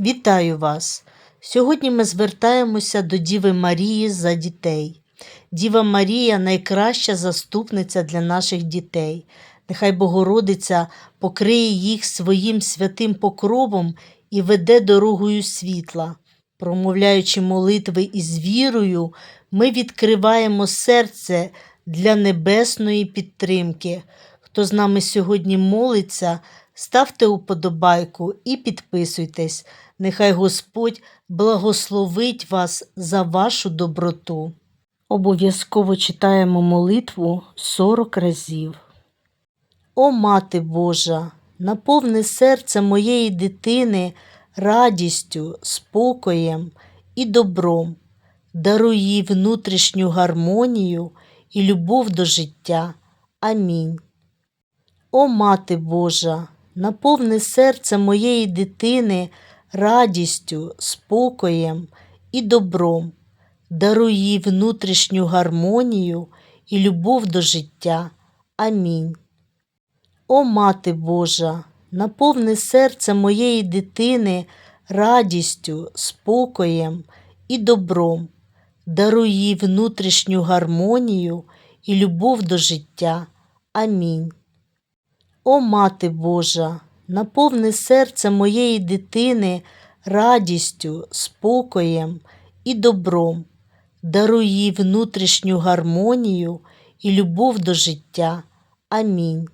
Вітаю вас! Сьогодні ми звертаємося до Діви Марії за дітей. Діва Марія найкраща заступниця для наших дітей. Нехай Богородиця покриє їх своїм святим покровом і веде дорогою світла. Промовляючи молитви із вірою, ми відкриваємо серце для небесної підтримки. Хто з нами сьогодні молиться, ставте уподобайку і підписуйтесь. Нехай Господь благословить вас за вашу доброту. Обов'язково читаємо молитву 40 разів. О Мати Божа, наповни серце моєї дитини радістю, спокоєм і добром, даруй їй внутрішню гармонію і любов до життя. Амінь. О Мати Божа, наповни серце моєї дитини радістю, спокоєм і добром, даруй їй внутрішню гармонію і любов до життя. Амінь. О Мати Божа, наповни серце моєї дитини радістю, спокоєм і добром, даруй їй внутрішню гармонію і любов до життя. Амінь. О Мати Божа, наповни серце моєї дитини радістю, спокоєм і добром, даруй їй внутрішню гармонію і любов до життя. Амінь.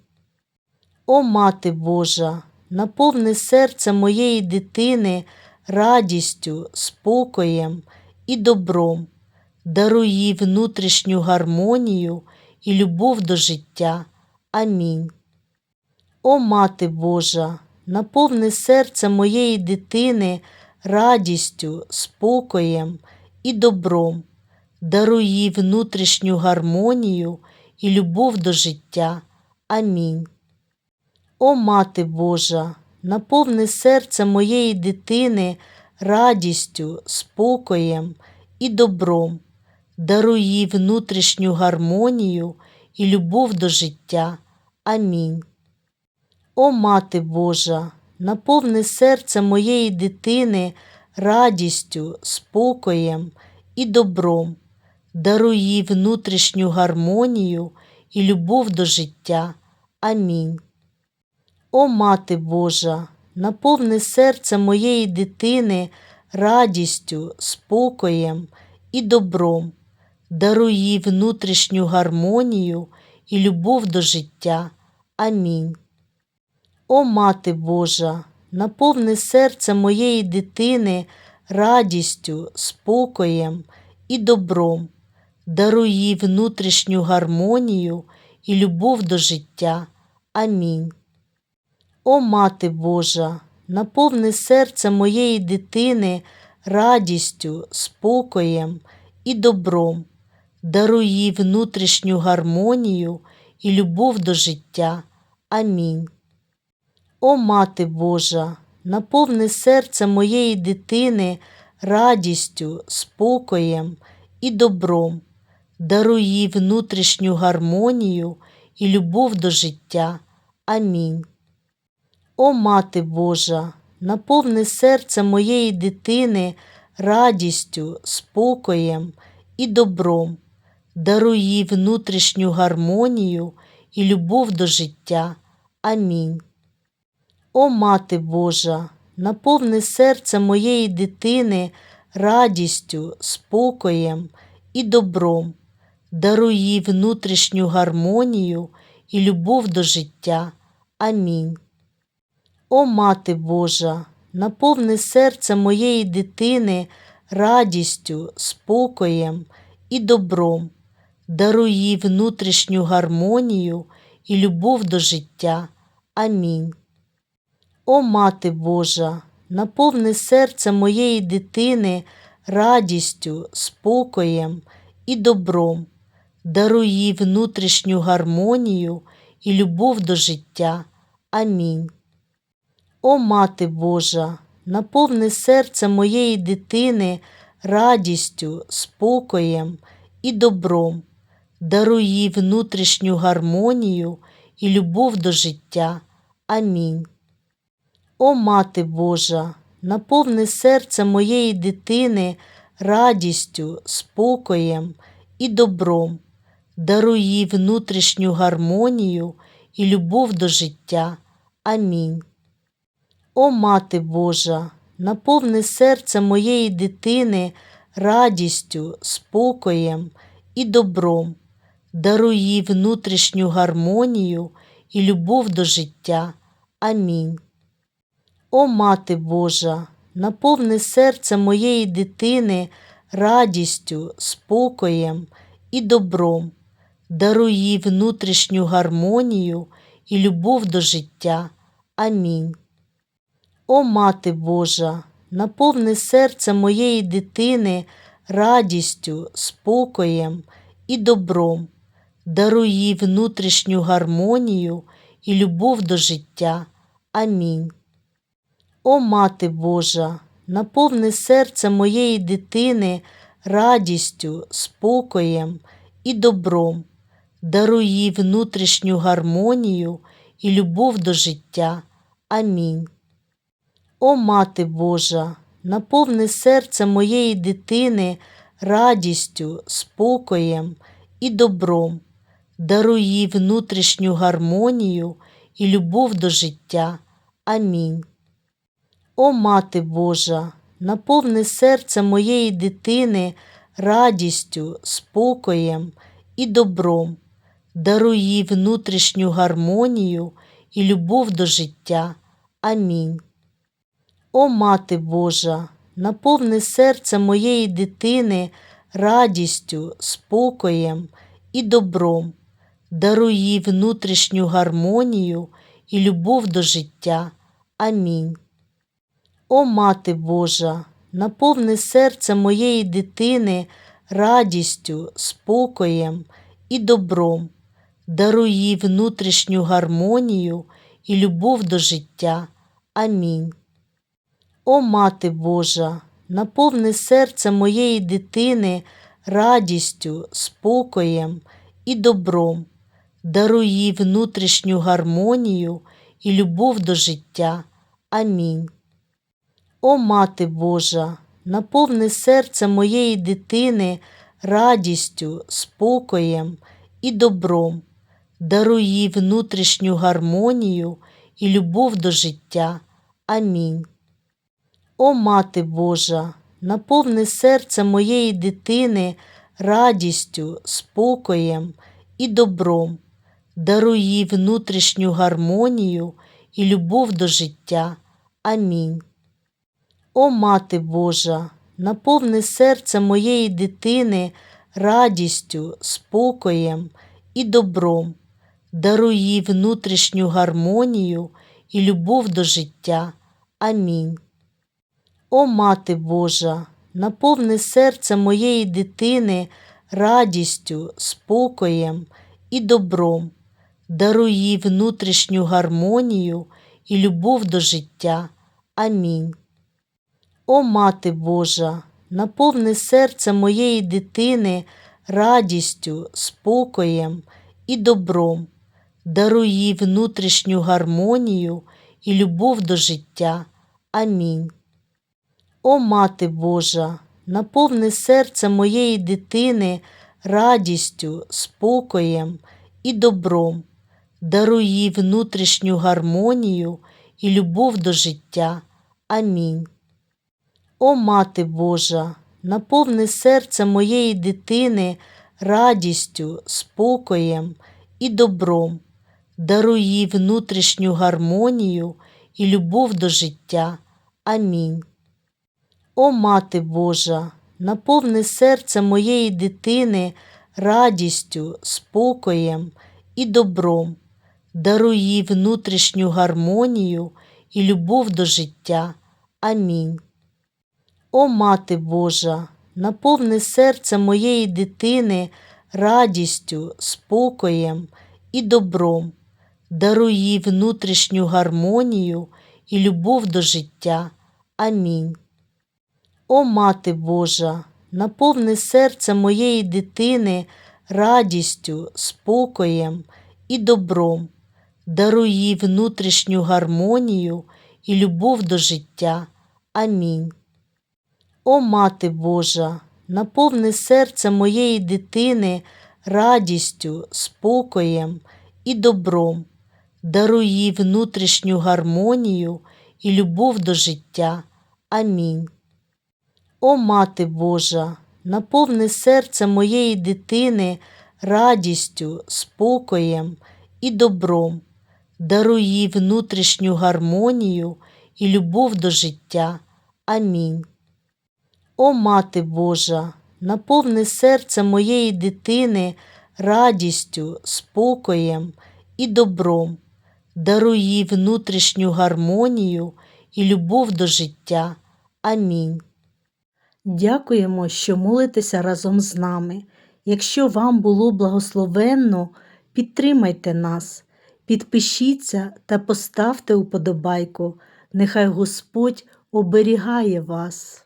О Мати Божа, наповни серце моєї дитини радістю, спокоєм і добром, даруй їй внутрішню гармонію і любов до життя. Амінь. О Мати Божа, наповни серце моєї дитини радістю, спокоєм і добром, даруй їй внутрішню гармонію і любов до життя. Амінь. О Мати Божа, наповни серце моєї дитини радістю, спокоєм і добром, даруй їй внутрішню гармонію і любов до життя. Амінь. О Мати Божа, наповни серце моєї дитини радістю, спокоєм і добром, даруй їй внутрішню гармонію і любов до життя. Амінь. О Мати Божа, наповни серце моєї дитини радістю, спокоєм і добром, даруй їй внутрішню гармонію і любов до життя. Амінь. О Мати Божа, наповни серце моєї дитини радістю, спокоєм і добром, даруй їй внутрішню гармонію і любов до життя. Амінь. О Мати Божа, наповни серце моєї дитини радістю, спокоєм і добром, даруй їй внутрішню гармонію і любов до життя. Амінь. О Мати Божа, наповни серце моєї дитини радістю, спокоєм і добром, даруй їй внутрішню гармонію і любов до життя. Амінь. О Мати Божа, наповни серце моєї дитини радістю, спокоєм і добром, даруй їй внутрішню гармонію і любов до життя. Амінь. О Мати Божа, наповни серце моєї дитини радістю, спокоєм і добром, даруй їй внутрішню гармонію і любов до життя. Амінь. О Мати Божа, наповни серце моєї дитини радістю, спокоєм і добром, даруй їй внутрішню гармонію і любов до життя. Амінь. О Мати Божа, наповни серце моєї дитини радістю, спокоєм і добром, даруй їй внутрішню гармонію і любов до життя. Амінь. О Мати Божа, наповни серце моєї дитини радістю, спокоєм і добром, даруй їй внутрішню гармонію і любов до життя. Амінь. О Мати Божа, наповни серце моєї дитини радістю, спокоєм і добром, даруй їй внутрішню гармонію і любов до життя. Амінь. О Мати Божа, наповни серце моєї дитини радістю, спокоєм і добром, даруй їй внутрішню гармонію і любов до життя. Амінь. О Мати Божа, наповни серце моєї дитини радістю, спокоєм і добром, даруй їй внутрішню гармонію і любов до життя. Амінь. О Мати Божа, наповни серце моєї дитини радістю, спокоєм і добром, даруй їй внутрішню гармонію і любов до життя. Амінь. О Мати Божа, наповни серце моєї дитини радістю, спокоєм і добром, даруй їй внутрішню гармонію і любов до життя. Амінь. О Мати Божа, наповни серце моєї дитини радістю, спокоєм і добром, даруй їй внутрішню гармонію і любов до життя. Амінь. О Мати Божа, наповни серце моєї дитини радістю, спокоєм і добром, даруй їй внутрішню гармонію і любов до життя. Амінь. О Мати Божа, наповни серце моєї дитини радістю, спокоєм і добром, даруй їй внутрішню гармонію і любов до життя. Амінь. О Мати Божа, наповни серце моєї дитини радістю, спокоєм і добром, даруй їй внутрішню гармонію і любов до життя. Амінь. О Мати Божа, наповни серце моєї дитини радістю, спокоєм і добром, даруй їй внутрішню гармонію і любов до життя. Амінь. О Мати Божа, наповни серце моєї дитини радістю, спокоєм і добром, даруй їй внутрішню гармонію і любов до життя. Амінь. О Мати Божа, наповни серце моєї дитини радістю, спокоєм і добром, даруй їй внутрішню гармонію і любов до життя. Амінь. О Мати Божа, наповни серце моєї дитини радістю, спокоєм і добром, даруй їй внутрішню гармонію і любов до життя. Амінь. О Мати Божа, наповни серце моєї дитини радістю, спокоєм і добром, даруй їй внутрішню гармонію і любов до життя. Амінь. О Мати Божа, наповни серце моєї дитини радістю, спокоєм і добром, даруй їй внутрішню гармонію і любов до життя. Амінь. О Мати Божа, наповни серце моєї дитини радістю, спокоєм і добром, даруй їй внутрішню гармонію і любов до життя. Амінь. О Мати Божа, наповни серце моєї дитини радістю, спокоєм і добром, даруй їй внутрішню гармонію і любов до життя. Амінь. О Мати Божа, наповни серце моєї дитини радістю, спокоєм і добром, даруй їй внутрішню гармонію і любов до життя. Амінь. О Мати Божа, наповни серце моєї дитини радістю, спокоєм і добром, даруй їй внутрішню гармонію і любов до життя. Амінь. О Мати Божа, наповни серце моєї дитини радістю, спокоєм і добром, даруй їй внутрішню гармонію і любов до життя. Амінь. О Мати Божа, наповни серце моєї дитини радістю, спокоєм і добром, даруй їй внутрішню гармонію і любов до життя. Амінь. О Мати Божа, наповни серце моєї дитини радістю, спокоєм і добром, даруй їй внутрішню гармонію і любов до життя. Амінь. О Мати Божа, наповни серце моєї дитини радістю, спокоєм і добром, даруй їй внутрішню гармонію і любов до життя. Амінь. Дякуємо, що молитеся разом з нами. Якщо вам було благословенно, підтримайте нас, підпишіться та поставте уподобайку. Нехай Господь оберігає вас.